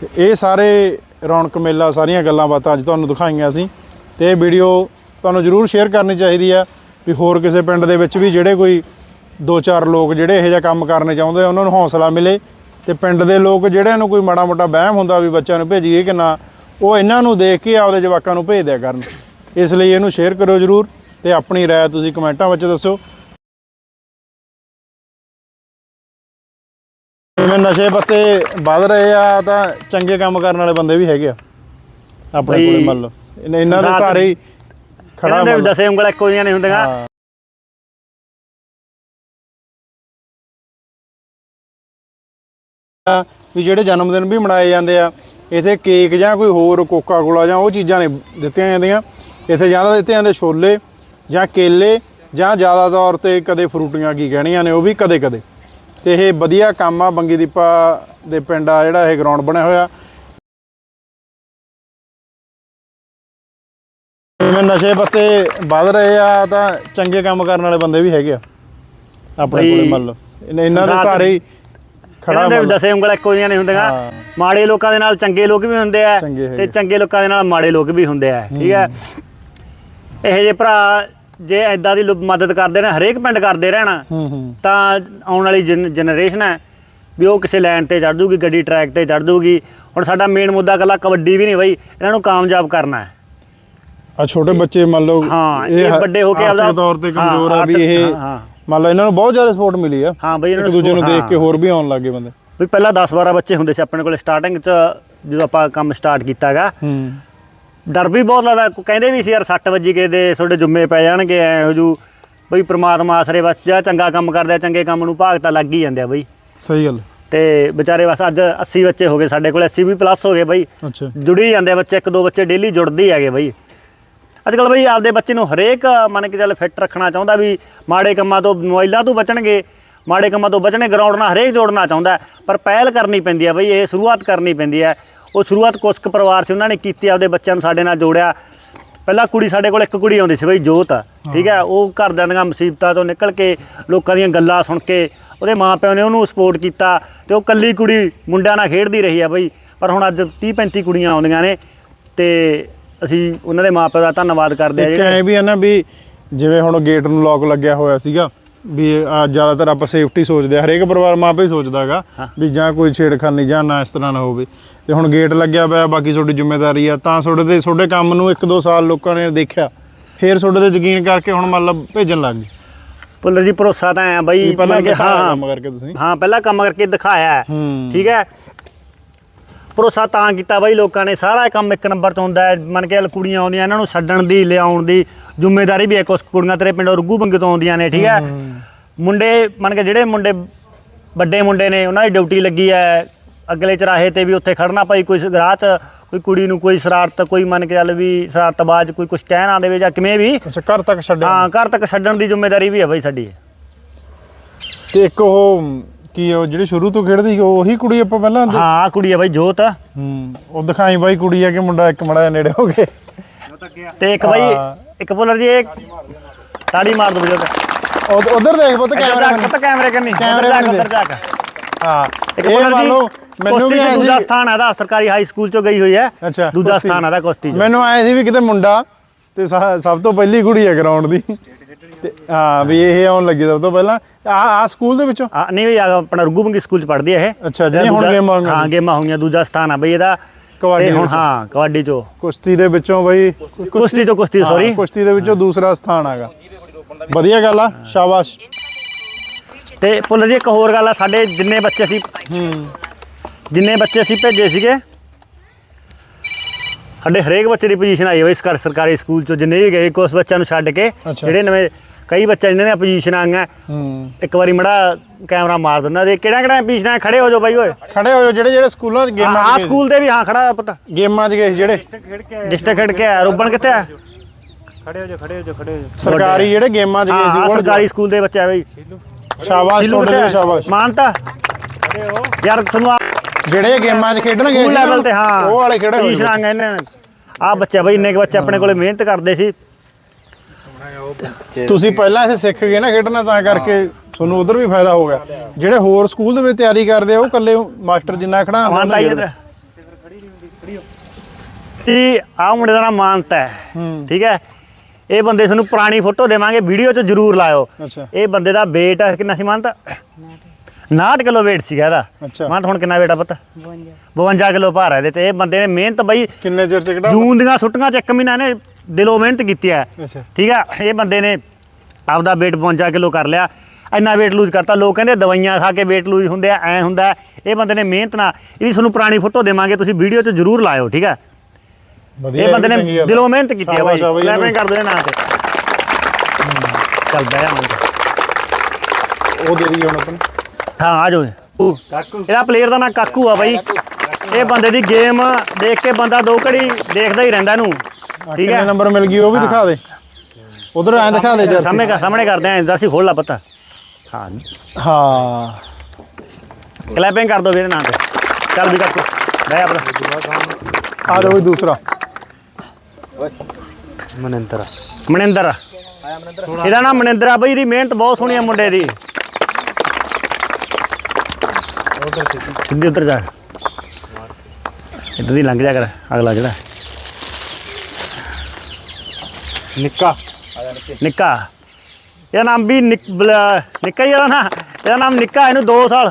ਤੇ ਇਹ ਸਾਰੇ ਰੌਣਕ ਮੇਲਾ ਸਾਰੀਆਂ ਗੱਲਾਂ ਬਾਤਾਂ ਅੱਜ ਤੁਹਾਨੂੰ ਦਿਖਾਈਆਂ ਸੀ ਤੇ ਇਹ ਵੀਡੀਓ ਤੁਹਾਨੂੰ ਜਰੂਰ ਸ਼ੇਅਰ ਕਰਨੀ ਚਾਹੀਦੀ ਆ ਵੀ ਹੋਰ ਕਿਸੇ ਪਿੰਡ ਦੇ ਵਿੱਚ ਵੀ ਜਿਹੜੇ ਕੋਈ ਦੋ ਚਾਰ ਲੋਕ ਜਿਹੜੇ ਇਹੋ ਜਿਹਾ ਕੰਮ ਕਰਨੇ ਚਾਹੁੰਦੇ ਆ, ਉਹਨਾਂ ਨੂੰ ਹੌਸਲਾ ਮਿਲੇ ਤੇ ਪਿੰਡ ਦੇ ਲੋਕ ਜਿਹੜਿਆਂ ਨੂੰ ਕੋਈ ਮਾੜਾ ਮੋਟਾ ਵਹਿਮ ਹੁੰਦਾ ਵੀ ਬੱਚਿਆਂ ਨੂੰ ਭੇਜੀਏ ਕਿ ਨਾ, ਉਹ ਇਹਨਾਂ ਨੂੰ ਦੇਖ ਕੇ ਆਪਦੇ ਜਵਾਕਾਂ ਨੂੰ ਭੇਜ ਦਿਆ ਕਰਨ। ਇਸ ਲਈ ਇਹਨੂੰ ਸ਼ੇਅਰ ਕਰਿਓ ਜਰੂਰ ਤੇ ਆਪਣੀ ਰਾਏ ਤੁਸੀਂ ਕਮੈਂਟਾਂ ਵਿੱਚ ਦੱਸਿਓ ਜਿਵੇਂ ਨਸ਼ੇ ਪੱਤੇ ਵੱਧ ਰਹੇ ਆ ਤਾਂ ਚੰਗੇ ਕੰਮ ਕਰਨ ਵਾਲੇ ਬੰਦੇ ਵੀ ਹੈਗੇ ਆ। ਆਪਣੇ ਕੋਲੇ ਮੰਨ ਲਓ। ਇਹਨਾਂ ਦੇ ਸਾਰੇ ਹੀ ਖੜਾ ਇਹਨਾਂ ਦੇ ਮੰਨ ਲਓ। ਦਸੇ ਉਂਗਲ ਇੱਕੋ ਜਿਹੀਆਂ ਨਹੀਂ ਹੁੰਦੀਆਂ। ਵੀ ਜਿਹੜੇ ਜਨਮ ਦਿਨ ਵੀ ਮਨਾਏ ਜਾਂਦੇ ਆ ਇਥੇ ਕੇਕ ਜਾਂ ਕੋਈ ਹੋਰ ਕੋਕਾ ਕੋਲਾ ਜਾਂ ਉਹ ਚੀਜ਼ਾਂ ਨੇ ਦਿੱਤੀਆਂ ਜਾਂਦੀਆਂ। ਇਥੇ ਜ਼ਿਆਦਾ ਦਿੱਤੇ ਜਾਂਦੇ ਛੋਲੇ ਜਾਂ ਕੇਲੇ ਜਾਂ ਜ਼ਿਆਦਾ ਤੌਰ ਤੇ ਕਦੇ ਫਰੂਟੀਆਂ ਕੀ ਕਹਿਣੀਆਂ ਨੇ ਉਹ ਵੀ ਕਦੇ ਕਦੇ ਤੇ ਇਹ ਵਧੀਆ ਕੰਮ ਆ ਬੰਗੀ ਦੀਪਾ ਦੇ ਪਿੰਡ ਆ ਜਿਹੜਾ ਇਹ ਗਰਾਊਂਡ ਬਣਿਆ ਹੋਇਆ ਜਿਵੇਂ ਨਸ਼ੇ ਪੱਤੇ ਵੱਧ ਰਹੇ ਆ ਤਾਂ ਚੰਗੇ ਕੰਮ ਕਰਨ ਵਾਲੇ ਬੰਦੇ ਵੀ ਹੈਗੇ ਆ ਆਪਣੇ ਕੋਲੇ ਮੰਨ ਲਓ ਇਹਨਾਂ ਦੇ ਸਾਰੇ ਹੀ ਖੜਾ ਇਹਨਾਂ ਦੇ। ਦਸੇ ਉਂਗਲ ਇੱਕੋ ਜਿਹੀਆਂ ਨਹੀਂ ਹੁੰਦੀਆਂ। ਮਾੜੇ ਲੋਕਾਂ ਦੇ ਨਾਲ ਚੰਗੇ ਲੋਕ ਵੀ ਹੁੰਦੇ ਆ। ਤੇ ਚੰਗੇ ਲੋਕਾਂ ਦੇ ਨਾਲ ਮਾੜੇ ਲੋਕ ਵੀ ਹੁੰਦੇ ਆ ਠੀਕ ਹੈ ਇਹ ਜੇ ਭਰਾ ਜੇ ਐਦਾਂ ਦੀ ਲੋ- ਮਦਦ ਕਰਦੇ ਨੇ ਹਰੇਕ ਪਿੰਡ ਕਰਦੇ ਰਹਿਣਾ ਹੂੰ ਹੂੰ। ਤਾਂ ਆਉਣ ਵਾਲੀ ਜਨਰੇਸ਼ਨ ਹੈ ਵੀ ਉਹ ਕਿਸੇ ਲਾਈਨ ਤੇ ਚੜ ਜੂਗੀ ਗੱਡੀ ਟਰੈਕ ਤੇ ਚੜ ਜੂਗੀ। ਹੁਣ ਸਾਡਾ ਮੇਨ ਮੁੱਦਾ ਕੱਲਾ ਕਬੱਡੀ ਵੀ ਨਹੀਂ ਬਈ ਇਹਨਾਂ ਨੂੰ ਕਾਮਯਾਬ ਕਰਨਾ ਹੈ। ਆ ਛੋਟੇ ਬੱਚੇ ਮੰਨ ਲਓ ਹਾਂ, ਇਹ ਵੱਡੇ ਹੋ ਕੇ ਆਪਦਾ- ਤੌਰ ਤੇ ਕਮਜ਼ੋਰ ਆ ਵੀ ਇਹ। ਮੰਨ ਲਓ ਇਹਨਾਂ ਨੂੰ ਬਹੁਤ ਜ਼ਿਆਦਾ ਸਪੋਰਟ ਮਿਲੀ ਆ। ਹਾਂ ਬਈ ਇਹਨਾਂ ਇੱਕ ਨੂੰ ਦੂਜੇ ਨੂੰ ਦੇਖ ਕੇ ਹੋਰ ਵੀ ਆਉਣ ਲੱਗੇ ਬੰਦੇ। ਵੀ ਪਹਿਲਾਂ 10 12 ਬੱਚੇ ਹੁੰਦੇ ਸੀ ਆਪਣੇ ਕੋਲੇ ਸਟਾਰਟਿੰਗ 'ਚ ਜਦੋਂ ਆਪਾਂ ਕੰਮ ਸਟਾਰਟ ਕੀਤਾਗਾ ਹੂੰ। ਡਰ ਵੀ ਬਹੁਤ ਲੱਗਦਾ। ਕਹਿੰਦੇ ਵੀ ਸੀ ਯਾਰ 60 ਵਜੇ ਕੇ ਦੇ ਤੁਹਾਡੇ ਜੁੰਮੇ ਪੈ ਜਾਣਗੇ ਐ ਹੋ ਜੂ। ਬਈ ਪ੍ਰਮਾਤਮਾ ਆਸਰੇ ਬਸ ਜਾਂ ਚੰਗਾ ਕੰਮ ਕਰਦੇ ਆ ਚੰਗੇ ਕੰਮ ਨੂੰ ਭਾਗ ਤਾਂ ਲੱਗ ਹੀ ਜਾਂਦੇ ਆ ਬਈ। ਸਹੀ ਗੱਲ। ਤੇ ਵਿਚਾਰੇ ਬਸ ਅੱਜ 80 ਬੱਚੇ ਹੋ ਗਏ ਸਾਡੇ ਕੋਲ 80 ਵੀ ਪਲੱਸ ਹੋ ਗਏ ਬਈ। ਅੱਛਾ। ਜੁੜੀ ਜਾਂਦੇ ਆ ਬੱਚੇ ਇੱਕ ਦੋ ਬੱਚੇ ਡੇਲੀ ਜੁੜਦੇ ਹੀ ਹੈਗੇ ਬਈ। ਅੱਜ ਕੱਲ ਬਈ ਆਪਦੇ ਬੱਚੇ ਨੂੰ ਹਰੇਕ ਮੰਨ ਕੇ ਚੱਲ ਫਿੱਟ ਰੱਖਣਾ ਚਾਹੁੰਦਾ ਵੀ ਮਾੜੇ ਕੰਮਾਂ ਤੋਂ ਮੋਬਾਈਲਾਂ ਤੋਂ ਬਚਣਗੇ। ਮਾੜੇ ਕੰਮਾਂ ਤੋਂ ਬਚਣੇ ਗਰਾਊਂਡ ਨਾਲ ਹਰੇਕ ਜੋੜਨਾ ਚਾਹੁੰਦਾ। ਪਰ ਪਹਿਲ ਕਰਨੀ ਪੈਂਦੀ ਹੈ ਬਈ ਇਹ ਸ਼ੁਰੂਆਤ ਕਰਨੀ ਪੈਂਦੀ ਹੈ ਉਹ ਸ਼ੁਰੂਆਤ ਕੁਛ ਕੁ ਪਰਿਵਾਰ 'ਚ ਉਹਨਾਂ ਨੇ ਕੀਤੀ ਆਪਦੇ ਬੱਚਿਆਂ ਨੂੰ ਸਾਡੇ ਨਾਲ ਜੋੜਿਆ। ਪਹਿਲਾਂ ਕੁੜੀ ਸਾਡੇ ਕੋਲ ਇੱਕ ਕੁੜੀ ਆਉਂਦੀ ਸੀ ਬਈ ਜੋਤ। ਠੀਕ ਹੈ ਉਹ ਘਰਦਿਆਂ ਦੀਆਂ ਮੁਸੀਬਤਾਂ ਤੋਂ ਨਿਕਲ ਕੇ ਲੋਕਾਂ ਦੀਆਂ ਗੱਲਾਂ ਸੁਣ ਕੇ ਉਹਦੇ ਮਾਪਿਆਂ ਨੇ ਉਹਨੂੰ ਸਪੋਰਟ ਕੀਤਾ ਤੇ ਉਹ ਕੱਲੀ ਕੁੜੀ ਮੁੰਡਿਆਂ ਨਾਲ ਖੇਡਦੀ ਰਹੀ ਆ ਬਈ। ਪਰ ਹੁਣ ਅੱਜ 30 35 ਕੁੜੀਆਂ ਆਉਂਦੀਆਂ ਨੇ ਤੇ ਅਸੀਂ ਉਹਨਾਂ ਦੇ ਮਾਪਿਆਂ ਦਾ ਧੰਨਵਾਦ ਕਰਦੇ ਆ ਜਿਹੜੇ ਵੀ ਆ ਨਾ ਵੀ ਜਿਵੇਂ ਹੁਣ ਗੇਟ ਨੂੰ ਲੋਕ ਲੱਗਿਆ ਹੋਇਆ ਸੀਗਾ ਵੀ ਆ ਜ਼ਿਆਦਾਤਰ ਆਪਾਂ ਸੇਫਟੀ ਸੋਚਦੇ ਆ ਹਰੇਕ ਪਰਿਵਾਰ ਮਾਪੇ ਹੀ ਸੋਚਦਾਗਾ ਹਾਂ। ਵੀ ਜਾਂ ਕੋਈ ਛੇੜਖਾਨੀ ਜਾਂ ਨਾ ਇਸ ਤਰ੍ਹਾਂ ਨਾ ਹੋਵੇ। ਤੇ ਹੁਣ ਗੇਟ ਲੱਗਿਆ ਪਿਆ ਬਾਕੀ ਤੁਹਾਡੀ ਜ਼ਿੰਮੇਵਾਰੀ ਆ ਤਾਂ ਤੁਹਾਡੇ ਤੇ ਤੁਹਾਡੇ ਕੰਮ ਨੂੰ ਇੱਕ ਦੋ ਸਾਲ ਲੋਕਾਂ ਨੇ ਦੇਖਿਆ। ਫੇਰ ਤੁਹਾਡੇ ਤੇ ਯਕੀਨ ਕਰਕੇ ਹੁਣ ਮਤਲਬ ਭੇਜਣ ਲੱਗ ਗਏ। ਪੁੱਲਰ ਜੀ ਭਰੋਸਾ ਤਾਂ ਹੈ ਬਈ ਪਹਿਲਾਂ ਹਾਂ। ਕੰਮ ਕਰਕੇ ਤੁਸੀਂ। ਹਾਂ ਪਹਿਲਾਂ ਕੰਮ ਕਰਕੇ ਦਿਖਾਇਆ। ਠੀਕ ਹੈ। ਭਰੋਸਾ ਤਾਂ ਕੀਤਾ ਬਈ ਲੋਕਾਂ ਨੇ ਸਾਰਾ ਕੰਮ ਇੱਕ ਨੰਬਰ ਤੋਂ ਹੁੰਦਾ ਹੈ। ਮੰਨ ਕੇ ਕੁੜੀਆਂ ਆਉਂਦੀਆਂ ਇਹਨਾਂ ਨੂੰ ਛੱਡਣ ਦੀ ਲਿਆਉਣ ਦੀ ਜ਼ਿੰਮੇਵਾਰੀ ਵੀ ਹੈ ਕੁਛ ਕੁੜੀਆਂ ਤੇਰੇ ਪਿੰਡੋਂ ਰੁੱਗੂ ਬੰਗੇ ਤੋਂ ਆਉਂਦੀਆਂ ਨੇ ਠੀਕ ਹੈ? ਮੁੰਡੇ ਮੰਨ ਕੇ ਜਿਹੜੇ ਮੁੰਡੇ ਵੱਡੇ ਮੁੰਡੇ ਨੇ ਉਹਨਾਂ ਦੀ ਡਿਊਟੀ ਲੱਗੀ ਹੈ। ਅਗਲੇ ਚਰਾਹੇ ਤੇ ਵੀ ਉੱਥੇ ਖੜਨਾ ਭਾਈ ਕੋਈ 'ਚ ਕੋਈ ਕੁੜੀ ਨੂੰ ਕੋਈ ਸ਼ਰਾਰਤ ਕੋਈ ਮੰਨ ਕੇ ਚੱਲ ਵੀ ਸ਼ਰਾਰਤਬਾਜ਼ ਕੋਈ ਕੁਛ ਕਹਿ ਨਾ ਦੇਵੇ ਜਾਂ ਕਿਵੇਂ ਵੀ। ਅੱਛਾ ਘਰ ਤੱਕ ਛੱਡਿਆ। ਹਾਂ ਘਰ ਤੱਕ ਛੱਡਣ ਦੀ ਜ਼ਿੰਮੇਵਾਰੀ ਵੀ ਹੈ ਬਈ ਸਾਡੀ। ਤੇ ਇੱਕ ਉਹ ਕੀ ਉਹ ਜਿਹੜੀ ਸ਼ੁਰੂ ਤੋਂ ਖੇਡਦੀ ਸੀ ਉਹ ਕੁੜੀ ਆਪਾਂ ਪਹਿਲਾਂ ਹਾਂ ਕੁੜੀ ਹੈ ਬਈ ਜੋਤ। ਹੂੰ ਉਹ ਦਿਖਾਈ ਬਾਈ ਕੁੜੀ ਆ ਕਿ ਮੁੰਡਾ ਇੱਕ ਮੜਾ ਨੇੜੇ ਹੋ ਗਏ ਤੇ ਇੱਕ ਬਾਈ। ਇੱਕ ਬੋਲਰ ਜੀ ਇੱਕ ਤਾੜੀ ਮਾਰ ਦੋ ਬਜੋ ਉਧ- ਉਧਰ ਦੇਖ ਪੁੱਤ ਕੈਮਰਾ ਕਿੱਥੇ ਕੈਮਰੇ ਕਰਨੀ ਕੈਮਰੇ ਉੱਧਰ ਜਾ ਜਾ ਕੇ। ਹਾਂ ਇੱਕ ਇਹ ਬੋਲਰ ਜੀ ਮੈਨੂੰ ਵੀ ਐ ਦੂਜਾ ਸਥਾਨ ਆਦਾ ਸਰਕਾਰੀ ਹਾਈ ਸਕੂਲ ਚੋਂ ਗਈ ਹੋਈ ਹੈ। ਅੱਛਾ ਦੂਜਾ। ਸਥਾਨ ਆਦਾ ਕੁਸ਼ਤੀ 'ਚ। ਮੈਨੂੰ ਆਏ ਸੀ ਵੀ ਕਿਤੇ ਮੁੰਡਾ ਤੇ ਸਭ ਤੋਂ ਪਹਿਲੀ ਕੁੜੀ ਹੈ ਗਰਾਊਂਡ ਦੀ। ਹਾਂ ਵੀ ਇਹ ਆਉਣ ਲੱਗੀ ਸਭ ਤੋਂ ਪਹਿਲਾਂ। ਆ ਆ ਸਕੂਲ ਦੇ ਵਿੱਚੋਂ? ਨਹੀਂ ਆਪਣਾ ਰੁੱਗੂ ਬੰਗੀ ਸਕੂਲ 'ਚ ਪੜ੍ਹਦੀ ਹੈ ਇਹ। ਅੱਛਾ, ਜਿਹੜੀਆਂ ਹੁਣ ਦੂਜਾ- ਗੇਮਾਂ ਹਾਂ। ਗੇਮਾਂ ਹੋਈਆਂ ਦੂਜਾ ਸਥਾਨ ਆ ਬਈ ਇਹਦਾ। ਕਬੱਡੀ ਤੇ ਦੇ ਹੁਣ ਵਿੱਚੋਂ। ਹਾਂ ਕਬੱਡੀ 'ਚੋਂ। ਕੁਸ਼ਤੀ ਦੇ ਵਿੱਚੋਂ ਬਈ ਕੁਸ਼ਤੀ ਤੋਂ ਕੁਸ਼ਤੀ ਹਾਂ, ਸੌਰੀ ਕੁਸ਼ਤੀ ਦੇ ਵਿੱਚੋਂ ਦੂਸਰਾ ਸਥਾਨ ਆਗਾ ਵਧੀਆ ਗੱਲ ਆ ਸ਼ਾਬਾਸ਼। ਤੇ ਪੁੱਲ ਜੀ ਇੱਕ ਹੋਰ ਗੱਲ ਆ ਸਾਡੇ ਜਿੰਨੇ ਬੱਚੇ ਸੀ ਹੂੰ। ਜਿੰਨੇ ਬੱਚੇ ਅਸੀਂ ਭੇਜੇ ਸੀਗੇ ਸਾਡੇ ਹਰੇਕ ਬੱਚੇ ਦੀ ਪੋਜੀਸ਼ਨ ਆਈ ਹੋਈ ਸਰਕਾਰੀ ਸਕੂਲ ਚੋਂ ਜਿੰਨੇ ਵੀ ਗਏ ਕੁਝ ਬੱਚਿਆਂ ਨੂੰ ਛੱਡ ਕੇ ਅੱਛਾ। ਜਿਹੜੇ ਨਵੇਂ ਕਈ ਬੱਚੇ ਜਿਨ੍ਹਾਂ ਦੀਆਂ ਪੋਜੀਸ਼ਨ ਆਈਆਂ। ਹੂੰ। ਇੱਕ ਵਾਰੀ ਮੜਾ ਕੈਮਰਾ ਮਾਰ ਦਿੰਦਾ ਦੇ ਕਿਹੜਾ ਕਿਹੜਾ ਪੋਜੀਸ਼ਨਾਂ ਖੜੇ ਹੋ ਜਾਓ ਬਾਈ ਓਏ। ਖੜੇ ਹੋ ਜਾਓ ਜਿਹੜੇ ਜਿਹੜੇ ਸਕੂਲਾਂ 'ਚ ਗੇਮਾਂ ਆ 'ਚ ਗਏ ਸੀ। ਸਕੂਲ ਦੇ ਵੀ ਹਾਂ ਖੜਾ ਪਤਾ। ਗੇਮਾਂ 'ਚ ਗਏ ਸੀ ਜਿਹੜੇ। ਡਿਸਟ੍ਰਿਕਟ ਖੇਡ ਕੇ ਆਇਆ। ਰੋਬਣ ਕਿੱਥੇ ਆ? ਖੜੇ ਹੋ ਜਾ ਖੜੇ ਹੋ ਜਾ ਖੜੇ ਹੋ ਜਾ ਸਰਕਾਰੀ ਜਿਹੜੇ ਗੇਮਾਂ 'ਚ ਗਏ ਸੀ ਹਾਂ ਉਹ ਸਰਕਾਰੀ ਸਕੂਲ ਦੇ ਬੱਚੇ ਆ ਬਈ। ਸ਼ਾਬਾਸ਼ ਸਿੱਲੂ ਤੁਹਾਡੇ ਲਈ ਕਿੱਥੇ ਆ? ਸ਼ਾਬਾਸ਼। ਮਾਨਤਾ। ਯਾਰ ਤੁਹਾਨੂੰ ਆ ਜਿਹੜੇ ਗੇਮਾਂ 'ਚ ਖੇਡਣ ਗਏ ਸੀ ਲੈਵਲ ਤੇ ਹਾਂ। ਉਹ ਵਾਲੇ ਖੇੜੇ ਹੋਏ ਪੋਜੀਸ਼ਨਾਂ ਆਈਆਂ ਇਹਨਾਂ ਆ ਬੱਚੇ ਬਈ ਇੰਨੇ ਕੁ ਬੱਚੇ ਆਪਣੇ ਕੋਲੇ ਮਿਹਨਤ ਕਰਦੇ ਸੀ। ਤੁਸੀਂ ਪਹਿਲਾਂ ਇੱਥੇ ਸਿੱਖ ਗਏ ਨਾ ਖੇਡਣਾ ਤਾਂ ਕਰਕੇ ਤੁਹਾਨੂੰ ਉਧਰ ਵੀ ਫਾਇਦਾ ਹੋ ਗਿਆ। ਜਿਹੜੇ ਹੋਰ ਸਕੂਲ ਦੇ ਵਿੱਚ ਤਿਆਰੀ ਕਰਦੇ ਆ ਉਹ ਇਕੱਲੇ ਮਾਸਟਰ ਜਿੰਨਾ ਖੜਾ ਮਾਨਤਾ ਹੀ ਇੱਧਰ। ਜੀ ਆਹ ਮੁੰਡੇ ਦਾ ਨਾਮ ਮਾਨਤਾ ਹੈ ਠੀਕ ਹੈ? ਇਹ ਬੰਦੇ ਤੁਹਾਨੂੰ ਪੁਰਾਣੀ ਫੋਟੋ ਦੇਵਾਂਗੇ ਵੀਡੀਓ 'ਚ ਜ਼ਰੂਰ ਲਾਇਓ। ਅੱਛਾ। ਇਹ ਬੰਦੇ ਦਾ weight ਕਿੰਨਾ ਸੀ ਮਾਨਤਾ? 59 ਕਿਲੋ weight ਸੀਗਾ ਇਹਦਾ। ਅੱਛਾ। ਹੁਣ ਕਿੰਨਾ weight ਆ ਪਤਾ? 52 ਕਿਲੋ ਭਾਰ ਹੈ ਇਹਦੇ ਤੇ। ਇਹ ਬੰਦੇ ਨੇ ਮਿਹਨਤ ਬਈ ਕਿੰਨੇ ਚਿਰ ਚ ਜੂਨ ਦੀਆਂ ਛੁੱਟੀਆਂ 'ਚ ਇੱਕ ਮਹੀਨਾ ਇਹਨੇ ਦਿਲੋਂ ਮਿਹਨਤ ਕੀਤੀ ਹੈ ਠੀਕ ਆ? ਇਹ ਬੰਦੇ ਨੇ ਆਪਦਾ weight 52 ਕਿਲੋ ਕਰ ਲਿਆ। ਇੰਨਾ weight ਲੂਜ਼ ਕਰਤਾ। ਲੋਕ ਕਹਿੰਦੇ ਦਵਾਈਆਂ ਖਾ ਕੇ weight ਲੂਜ਼ ਹੁੰਦੇ ਆ ਐ ਹੁੰਦਾ ਇਹ ਬੰਦੇ ਨੇ ਮਿਹਨਤ ਨਾਲ ਇਹਦੀ ਤੁਹਾਨੂੰ ਪੁਰਾਣੀ ਫੋਟੋ ਦੇਵਾਂਗੇ ਤੁਸੀਂ ਵੀਡੀਓ 'ਚ ਜ਼ਰੂਰ ਲਾਇਓ ਠੀਕ ਆ? ਵਧੀਆ ਇਹ ਬੰਦੇ ਨੇ। ਦਿਲੋਂ ਮਿਹਨਤ ਕੀਤੀ ਹੈ ਆ ਬਾਈ ਕਲੈਪਿੰਗ। ਕਰ ਦੋ ਨਾਂ ਤੇ। ਚੱਲ ਬਹਿ ਹੁਣ। ਉਹ ਦੇ ਦਈਏ ਹੁਣ ਆਪਾਂ। ਹਾਂ ਆ ਜਾਓ ਕਾਕੂ। ਇਹਦਾ ਪਲੇਅਰ ਦਾ ਨਾਂ ਕਾਕੂ ਆ ਬਾਈ। ਇਹ ਬੰਦੇ ਦੀ ਗੇਮ ਦੇਖ ਕੇ ਬੰਦਾ ਦੋ ਘੜੀ ਦੇਖਦਾ ਹੀ ਰਹਿੰਦਾ ਇਹਨੂੰ। ਠੀਕ ਕਿੰਨੇ ਹੈ? ਨੰਬਰ ਮਿਲ ਗਈ ਉਹ ਵੀ ਦਿਖਾ ਦੇ। ਉਧਰ ਐਂ ਦਿਖਾ ਦੇ ਜਰਸੀ ਸਾਹਮਣੇ ਸਾਹਮਣੇ ਕਰਦੇ ਆਂ ਜਰਸੀ ਖੋਲ ਲਾ ਪਤਾ। ਹਾਂ। ਹਾਂ। ਕਲੈਪਿੰਗ ਕਰ ਦੋ ਵੀਰੇ ਨਾਂ ਤੇ। ਚੱਲ ਵੀ ਕਾਕੂ ਬਹਿ ਆਪਣਾ ਆ ਜਾਓ ਵੀ ਦੂਸਰਾ। ਮਨਿੰਦਰ। ਮਨਿੰਦਰ। ਇਹਦਾ ਨਾਮ ਮਨਿੰਦਰ ਆ ਬਈ ਇਹਦੀ ਮਿਹਨਤ ਬਹੁਤ ਸੋਹਣੀ ਆ ਮੁੰਡੇ ਦੀ। ਸਿੱਧੀ ਉੱਤਰ ਜਾ। ਇੱਧਰ ਦੀ ਲੰਘ ਜਾ ਕਰ ਅਗਲਾ ਜਿਹੜਾ। ਨਿੱਕਾ। ਨਿੱਕਾ। ਇਹਦਾ ਨਾਮ ਵੀ ਨਿੱਕ- ਬਲ- ਨਿੱਕਾ ਹੀ ਇਹਦਾ ਨਾ। ਇਹਦਾ ਨਾਮ ਨਿੱਕਾ ਇਹਨੂੰ 2 ਸਾਲ।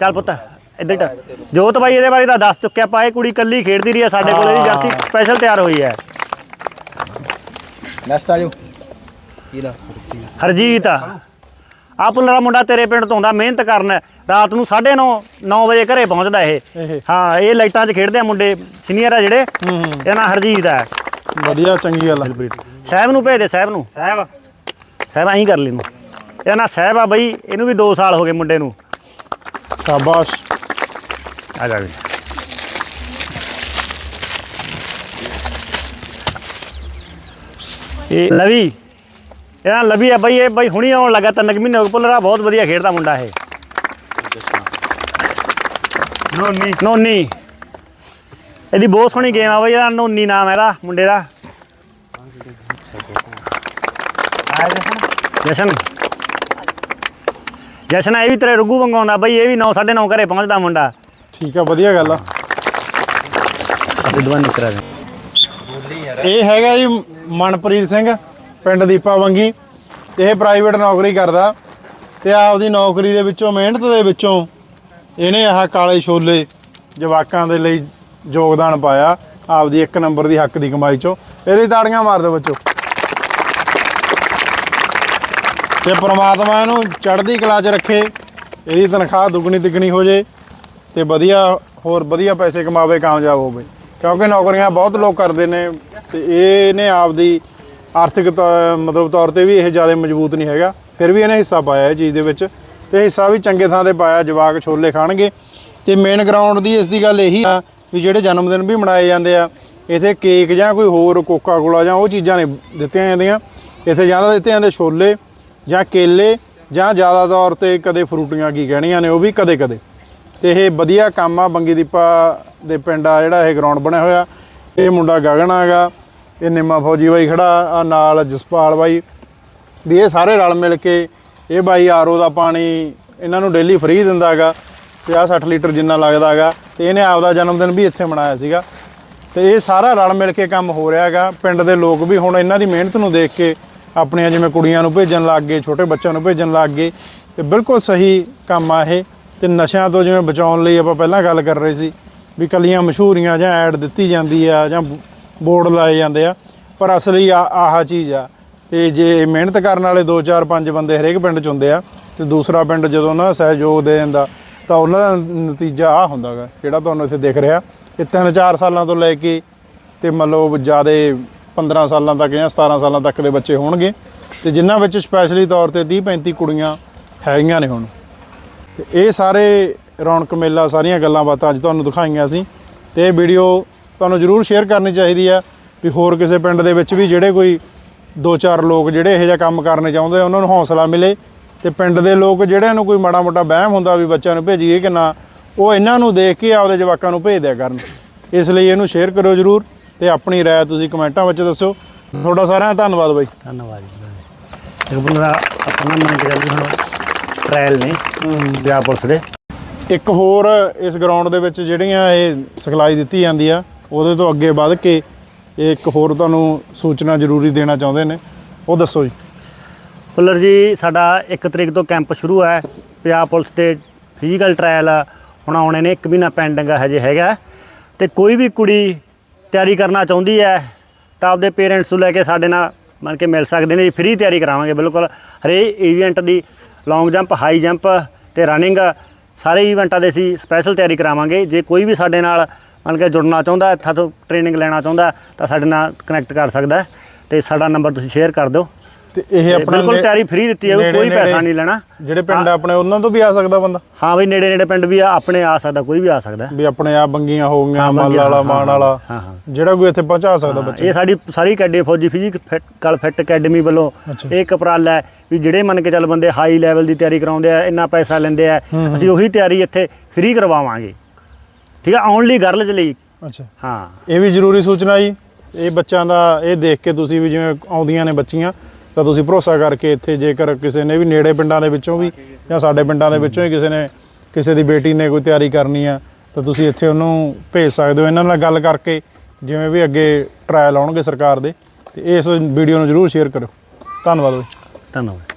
ਚੱਲ ਪੁੱਤ ਇੱਧਰ ਟੱਕ। ਜੋਤ ਬਾਈ ਇਹਦੇ ਬਾਰੇ ਤਾਂ ਦੱਸ ਚੁੱਕਿਆ ਪਾ ਇਹ ਕੁੜੀ ਕੱਲੀ ਖੇਡਦੀ ਰਹੀ ਹੈ ਸਾਡੇ ਕੋਲ ਇਹਦੀ ਜਰਸੀ ਸਪੈਸ਼ਲ ਤਿਆਰ ਹੋਈ ਹੈ। ਨੈਕਸਟ ਆ ਜਾਓ। ਕੀ ਲਾ ਹਰਜੀਤ ਆ ਪੁੱਲਰਾ ਮੁੰਡਾ ਤੇਰੇ ਪਿੰਡ ਤੋਂ ਆਉਂਦਾ ਮਿਹਨਤ ਕਰਨ। ਰਾਤ ਨੂੰ 9:30 9 ਵਜੇ ਘਰੇ ਪਹੁੰਚਦਾ ਇਹ। ਇਹ। ਹਾਂ ਇਹ ਲਾਈਟਾਂ 'ਚ ਖੇਡਦੇ ਆ ਮੁੰਡੇ ਸੀਨੀਅਰ ਆ ਜਿਹੜੇ। ਹੂੰ ਹੂੰ। ਇਹਦਾ ਨਾਂ ਹਰਜੀਤ ਹੈ ਵਧੀਆ ਚੰਗੀ ਗੱਲ ਆ। ਸਾਹਿਬ ਨੂੰ ਭੇਜ ਦੇ ਸਾਹਿਬ ਨੂੰ। ਸਾਹਿਬ। ਸਾਹਿਬ ਐਂ ਕਰ ਲਈ ਨੂੰ ਇਹਦਾ ਨਾਂ ਸਾਹਿਬ ਆ ਬਈ ਇਹਨੂੰ ਵੀ 2 ਸਾਲ ਹੋ ਗਏ ਮੁੰਡੇ ਨੂੰ। ਸ਼ਾਬਾਸ਼। ਆ ਜਾ ਵੀ। ਇਹ ਲਵੀ। ਇਹਦਾ ਲਵੀ ਆ ਬਈ ਇਹ ਬਈ ਹੁਣੀ ਆਉਣ ਲੱਗਾ ਤਿੰਨ ਕੁ ਮਹੀਨੇ ਹੋ ਗਏ ਬਹੁਤ ਵਧੀਆ ਖੇਡਦਾ ਮੁੰਡਾ ਇਹ। ਨੋਨੀ। ਨੋਨੀ। ਇਹਦੀ ਬਹੁਤ ਸੋਹਣੀ ਗੇਮ ਆ ਬਈ ਇਹਦਾ ਨੋਨੀ ਨਾਮ ਹੈ ਇਹਦਾ ਮੁੰਡੇ ਦਾ। ਜਸ਼ਨ? ਜਸ਼ਨ। ਇਹ ਵੀ ਤੇਰੇ ਰੁੱਗੂ ਮੰਗਾਉਂਦਾ ਬਈ ਇਹ ਵੀ 9 9:30 ਘਰੇ ਪਹੁੰਚਦਾ ਮੁੰਡਾ। ਠੀਕ ਆ ਵਧੀਆ ਗੱਲ ਆ। ਨਿਕਰਾ ਇਹ ਹੈਗਾ ਜੀ ਮਨਪ੍ਰੀਤ ਸਿੰਘ। ਪਿੰਡ ਦੀਪਾ ਵੰਗੀ, ਤੇ ਇਹ ਪ੍ਰਾਈਵੇਟ ਨੌਕਰੀ ਕਰਦਾ ਤੇ ਆਪਦੀ ਨੌਕਰੀ ਦੇ ਵਿੱਚੋਂ, ਮਿਹਨਤ ਦੇ ਵਿੱਚੋਂ ਇਹਨੇ ਆਹ ਕਾਲੇ ਛੋਲੇ ਜਵਾਕਾਂ ਦੇ ਲਈ ਯੋਗਦਾਨ ਪਾਇਆ, ਆਪਦੀ ਇੱਕ ਨੰਬਰ ਦੀ ਹੱਕ ਦੀ ਕਮਾਈ ਚੋਂ। ਇਹਦੀ ਤਾੜੀਆਂ ਮਾਰ ਦਿਓ ਬੱਚੋ। ਤੇ ਪ੍ਰਮਾਤਮਾ ਇਹਨੂੰ ਚੜ੍ਹਦੀ ਕਲਾ 'ਚ ਰੱਖੇ, ਇਹਦੀ ਤਨਖਾਹ ਦੁੱਗਣੀ ਤਿੱਗਣੀ ਹੋ ਜੇ ਤੇ ਵਧੀਆ ਹੋਰ ਵਧੀਆ ਪੈਸੇ ਕਮਾਵੇ, ਕਾਮਯਾਬ ਹੋਵੇ। ਕਿਉਂਕਿ ਨੌਕਰੀਆਂ ਬਹੁਤ ਲੋਕ ਕਰਦੇ ਨੇ ਤੇ ਇਹਨੇ ਆਪਦੀ ਆਰਥਿਕ ਤੌ- ਮਤਲਬ ਤੌਰ ਤੇ ਵੀ ਇਹ ਜ਼ਿਆਦਾ ਮਜ਼ਬੂਤ ਨਹੀਂ ਹੈਗਾ। ਫਿਰ ਵੀ ਇਹਨੇ ਹਿੱਸਾ ਪਾਇਆ ਇਹ ਚੀਜ਼ ਦੇ ਵਿੱਚ। ਤੇ ਹਿੱਸਾ ਵੀ ਚੰਗੇ ਥਾਂ ਤੇ ਪਾਇਆ, ਜਵਾਕ ਛੋਲੇ ਖਾਣਗੇ। ਤੇ ਮੇਨ ਗਰਾਊਂਡ ਦੀ ਇਸ ਦੀ ਗੱਲ ਇਹੀ ਆ ਵੀ ਜਿਹੜੇ ਜਨਮ ਦਿਨ ਵੀ ਮਨਾਏ ਜਾਂਦੇ ਆ, ਇਥੇ ਕੇਕ ਜਾਂ ਕੋਈ ਹੋਰ ਕੋਕਾ ਕੋਲਾ ਜਾਂ ਉਹ ਚੀਜ਼ਾਂ ਨੇ ਦਿੱਤੀਆਂ ਜਾਂਦੀਆਂ। ਇੱਥੇ ਜ਼ਿਆਦਾ ਦਿੱਤੇ ਜਾਂਦੇ ਛੋਲੇ ਜਾਂ ਕੇਲੇ ਜਾਂ ਜ਼ਿਆਦਾ ਤੌਰ ਤੇ ਕਦੇ ਫਰੂਟੀਆਂ ਕੀ ਕਹਿਣੀਆਂ ਨੇ, ਉਹ ਵੀ ਕਦੇ ਕਦੇ। ਤੇ ਇਹ ਵਧੀਆ ਕੰਮ ਆ ਬੰਗੀ ਦੀਪਾ ਦੇ ਪਿੰਡ ਆ ਜਿਹੜਾ ਇਹ ਗਰਾਊਂਡ ਬਣਿਆ ਹੋਇਆ। ਇਹ ਮੁੰਡਾ ਗਗਨ ਹੈਗਾ। ਇਹ ਨਿੰਮਾ ਫੌਜੀ ਬਾਈ ਖੜਾ ਆ ਨਾਲ ਜਸਪਾਲ ਬਾਈ। ਵੀ ਇਹ ਸਾਰੇ ਰਲ ਮਿਲ ਕੇ ਇਹ ਬਾਈ ਆਰਓ ਦਾ ਪਾਣੀ ਇਹਨਾਂ ਨੂੰ ਡੇਲੀ ਫ੍ਰੀ ਦਿੰਦਾ ਹੈਗਾ 50-60 ਲੀਟਰ ਜਿੰਨਾ ਲੱਗਦਾ ਹੈਗਾ, ਤੇ ਇਹਨੇ ਆਪਦਾ ਜਨਮ ਦਿਨ ਵੀ ਇੱਥੇ ਮਨਾਇਆ ਸੀਗਾ। ਤੇ ਇਹ ਸਾਰਾ ਰਲ ਮਿਲ ਕੇ ਕੰਮ ਹੋ ਰਿਹਾ ਹੈਗਾ। ਪਿੰਡ ਦੇ ਲੋਕ ਵੀ ਹੁਣ ਇਹਨਾਂ ਦੀ ਮਿਹਨਤ ਨੂੰ ਦੇਖ ਕੇ ਆਪਣੀਆਂ ਜਿਵੇਂ ਕੁੜੀਆਂ ਨੂੰ ਭੇਜਣ ਲੱਗ ਗਏ, ਛੋਟੇ ਬੱਚਿਆਂ ਨੂੰ ਭੇਜਣ ਲੱਗ ਗਏ, ਤੇ ਬਿਲਕੁਲ ਸਹੀ ਕੰਮ ਆ ਇਹ। ਤੇ ਨਸ਼ਿਆਂ ਤੋਂ ਜਿਵੇਂ ਬਚਾਉਣ ਲਈ ਆਪਾਂ ਪਹਿਲਾਂ ਗੱਲ ਕਰ ਰਹੇ ਸੀ, ਵੀ ਕੱਲੀਆਂ ਮਸ਼ਹੂਰੀਆਂ ਜਾਂ ਐਡ ਦਿੱਤੀ ਜਾਂਦੀ ਆ ਜਾਂ ਬੋਰਡ ਲਾਏ ਜਾਂਦੇ ਆ। ਪਰ ਅਸਲੀ ਆ, ਆਹ ਚੀਜ਼ ਆ। ਤੇ ਜੇ ਮਿਹਨਤ ਕਰਨ ਵਾਲੇ 2 4 5 ਬੰਦੇ ਹਰੇਕ ਪਿੰਡ ਚ ਹੁੰਦੇ ਆ, ਤੇ ਦੂਸਰਾ ਪਿੰਡ ਜਦੋਂ ਉਹਨਾਂ ਦਾ ਸਹਿਯੋਗ ਦੇ ਦਿੰਦਾ, ਤਾਂ ਉਹਨਾਂ ਦਾ ਨਤੀਜਾ ਆ ਹੁੰਦਾਗਾ ਜਿਹੜਾ ਤੁਹਾਨੂੰ ਇੱਥੇ ਦਿਖ ਰਿਹਾ। ਇਹ ਤਿੰਨ 4 ਸਾਲਾਂ ਤੋਂ ਲੈ ਕੇ, ਤੇ ਮੰਨ ਲਓ ਜਿਆਦੇ 15 ਸਾਲਾਂ ਤੱਕ ਜਾਂ 17 ਸਾਲਾਂ ਤੱਕ ਦੇ ਬੱਚੇ ਹੋਣਗੇ, ਤੇ ਜਿਨ੍ਹਾਂ ਵਿੱਚ ਸਪੈਸ਼ਲੀ ਤੌਰ ਤੇ 30 35 ਕੁੜੀਆਂ ਹੈਗੀਆਂ ਨੇ ਹੁਣ। ਤੇ ਇਹ ਸਾਰੇ ਰੌਣਕ ਮੇਲਾ ਸਾਰੀਆਂ ਗੱਲਾਂ ਬਾਤਾਂ ਅੱਜ ਤੁਹਾਨੂੰ ਦਿਖਾਈਆਂ ਸੀ, ਤੇ ਇਹ ਵੀਡੀਓ ਤੁਹਾਨੂੰ ਜਰੂਰ ਸ਼ੇਅਰ ਕਰਨੀ ਚਾਹੀਦੀ ਆ ਵੀ ਹੋਰ ਕਿਸੇ ਪਿੰਡ ਦੇ ਵਿੱਚ ਵੀ ਜਿਹੜੇ ਕੋਈ ਦੋ ਚਾਰ ਲੋਕ ਜਿਹੜੇ ਇਹੋ ਜਿਹਾ ਕੰਮ ਕਰਨੇ ਚਾਹੁੰਦੇ ਆ, ਉਹਨਾਂ ਨੂੰ ਹੌਸਲਾ ਮਿਲੇ ਤੇ ਪਿੰਡ ਦੇ ਲੋਕ ਜਿਹੜਿਆਂ ਨੂੰ ਕੋਈ ਮਾੜਾ ਮੋਟਾ ਵਹਿਮ ਹੁੰਦਾ ਵੀ ਬੱਚਿਆਂ ਨੂੰ ਭੇਜੀਏ ਕਿ ਨਾ ਉਹ ਇਹਨਾਂ ਨੂੰ ਦੇਖ ਕੇ ਆਪਦੇ ਜਵਾਕਾਂ ਨੂੰ ਭੇਜ ਦਿਆ ਕਰਨ। ਇਸ ਲਈ ਇਹਨੂੰ ਸ਼ੇਅਰ ਕਰਿਓ ਜਰੂਰ ਤੇ ਆਪਣੀ ਰਾਏ ਤੁਸੀਂ ਕਮੈਂਟਾਂ ਵਿੱਚ ਦੱਸਿਓ ਤੁਹਾਡਾ ਸਾਰਿਆਂ ਦਾ ਧੰਨਵਾਦ ਬਾਈ। ਧੰਨਵਾਦ ਜੀ ਇੱਕ ਬੰਦਾ ਆਪਣਾ ਮੰਨ ਕੇ ਚੱਲਦੀ ਹੁਣ ਟ੍ਰਾਇਲ ਨੇ ਪੰਜਾਬ ਪੁਲਿਸ ਦੇ। ਇੱਕ ਹੋਰ ਇਸ ਗਰਾਊਂਡ ਦੇ ਵਿੱਚ ਜਿਹੜੀਆਂ ਇਹ ਸਿਖਲਾਈ ਦਿੱਤੀ ਜਾਂਦੀ ਆ ਉਹਦੇ ਤੋਂ ਅੱਗੇ ਵੱਧ ਕੇ ਇਹ ਇੱਕ ਹੋਰ ਤੁਹਾਨੂੰ ਸੂਚਨਾ ਜ਼ਰੂਰੀ ਦੇਣਾ ਚਾਹੁੰਦੇ ਨੇ, ਉਹ ਦੱਸੋ ਜੀ। ਫੁੱਲਰ ਜੀ, ਸਾਡਾ 1 ਤਰੀਕ ਤੋਂ ਕੈਂਪ ਸ਼ੁਰੂ ਹੈ, ਪੰਜਾਬ ਪੁਲਿਸ 'ਤੇ ਫਿਜ਼ੀਕਲ ਟ੍ਰਾਇਲ ਹੁਣ ਆਉਣੇ ਨੇ, ਇੱਕ ਮਹੀਨਾ ਪੈਂਡਿੰਗ ਹਜੇ ਹੈਗਾ। ਤੇ ਕੋਈ ਵੀ ਕੁੜੀ ਤਿਆਰੀ ਕਰਨਾ ਚਾਹੁੰਦੀ ਹੈ, ਤਾਂ ਆਪਦੇ ਪੇਰੈਂਟਸ ਨੂੰ ਲੈ ਕੇ ਸਾਡੇ ਨਾਲ ਮੰਨ ਕੇ ਮਿਲ ਸਕਦੇ ਨੇ ਜੀ ਫ੍ਰੀ ਤਿਆਰੀ ਕਰਾਵਾਂਗੇ, ਬਿਲਕੁਲ। ਹਰੇ ਇਵੈਂਟ ਦੀ ਲੌਂਗ ਜੰਪ ਹਾਈ ਜੰਪ ਤੇ ਰਨਿੰਗ ਸਾਰੇ ਇਵੈਂਟਾਂ ਦੇ ਅਸੀਂ ਸਪੈਸ਼ਲ ਤਿਆਰੀ ਕਰਾਵਾਂਗੇ। ਜੇ ਕੋਈ ਵੀ ਸਾਡੇ ਨਾਲ ਮੰਨ ਕੇ ਜੁੜਨਾ ਚਾਹੁੰਦਾ ਇੱਥੋਂ ਤੋਂ ਟ੍ਰੇਨਿੰਗ ਲੈਣਾ ਚਾਹੁੰਦਾ ਤਾਂ ਸਾਡੇ ਨਾਲ ਕਨੈਕਟ ਕਰ ਸਕਦਾ ਤੇ ਸਾਡਾ ਨੰਬਰ ਤੁਸੀਂ ਸ਼ੇਅਰ ਕਰ ਦਿਓ। ਤੇ ਇਹ ਆਪਣਾ ਬਿਲਕੁਲ ਤਿਆਰੀ free ਦਿੱਤੀ ਹੈ, ਕੋਈ ਪੈਸਾ ਨਹੀਂ ਲੈਣਾ। ਜਿਹੜੇ ਪਿੰਡ ਆਪਣੇ ਉਹਨਾਂ ਤੋਂ ਵੀ ਆ ਸਕਦਾ ਬੰਦਾ? ਹਾਂ ਬਈ ਨੇੜੇ ਨੇੜੇ ਪਿੰਡ ਵੀ ਆ ਆਪਣੇ ਆ ਸਕਦਾ ਕੋਈ ਵੀ ਆ ਸਕਦਾ। ਵੀ ਆਪਣੇ ਆ ਬੰਗੀਆਂ ਹੋ ਗਈਆਂ ਮੱਲ ਵਾਲਾ ਮਾਨ ਵਾਲਾ। ਜਿਹੜਾ ਕੋਈ ਇੱਥੇ ਪਹੁੰਚਾ ਸਕਦਾ ਬੱਚੇ। ਇਹ ਸਾਡੀ ਸਾਰੀ ਅਕੈਡਮੀ ਫੌਜੀ ਫਿਜ਼ਿਕ ਕਲ ਫਿੱਟ ਅਕੈਡਮੀ ਵੱਲੋਂ। ਇਹ ਇੱਕ ਉਪਰਾਲਾ ਹੈ ਵੀ ਜਿਹੜੇ ਮੰਨ ਕੇ ਚੱਲ ਬੰਦੇ ਹਾਈ ਲੈਵਲ ਦੀ ਤਿਆਰੀ ਕਰਾਉਂਦੇ ਆ ਇੰਨਾ ਪੈਸਾ ਲੈਂਦੇ ਆ ਅਸੀਂ ਉਹੀ ਤਿਆਰੀ ਇੱਥੇ ਫ੍ਰੀ ਕਰਵਾਵਾਂਗੇ। ਠੀਕ ਹੈ ਓਨਲੀ ਗਰਲਜ਼ ਲਈ। ਅੱਛਾ। ਹਾਂ। ਇਹ ਵੀ ਜ਼ਰੂਰੀ ਸੂਚਨਾ ਜੀ। ਇਹ ਬੱਚਿਆਂ ਦਾ ਇਹ ਦੇਖ ਕੇ ਤੁਸੀਂ ਵੀ ਜਿਵੇਂ ਆਉਂਦੀਆਂ ਨੇ ਬੱਚੀਆਂ ਤਾਂ ਤੁਸੀਂ ਭਰੋਸਾ ਕਰਕੇ ਇੱਥੇ ਜੇਕਰ ਕਿਸੇ ਨੇ ਵੀ ਨੇੜੇ ਪਿੰਡਾਂ ਦੇ ਵਿੱਚੋਂ ਵੀ ਜਾਂ ਸਾਡੇ ਪਿੰਡਾਂ ਦੇ ਵਿੱਚੋਂ ਹੀ ਕਿਸੇ ਨੇ ਕਿਸੇ ਦੀ ਬੇਟੀ ਨੇ ਕੋਈ ਤਿਆਰੀ ਕਰਨੀ ਆ ਤਾਂ ਤੁਸੀਂ ਇੱਥੇ ਉਹਨੂੰ ਭੇਜ ਸਕਦੇ ਹੋ। ਇਹਨਾਂ ਨਾਲ ਗੱਲ ਕਰਕੇ ਜਿਵੇਂ ਵੀ ਅੱਗੇ ਟਰਾਇਲ ਆਉਣਗੇ ਸਰਕਾਰ ਦੇ ਤੇ ਇਸ ਵੀਡੀਓ ਨੂੰ ਜ਼ਰੂਰ ਸ਼ੇਅਰ ਕਰੋ ਧੰਨਵਾਦ ਬਾਈ। ਧੰਨਵਾਦ।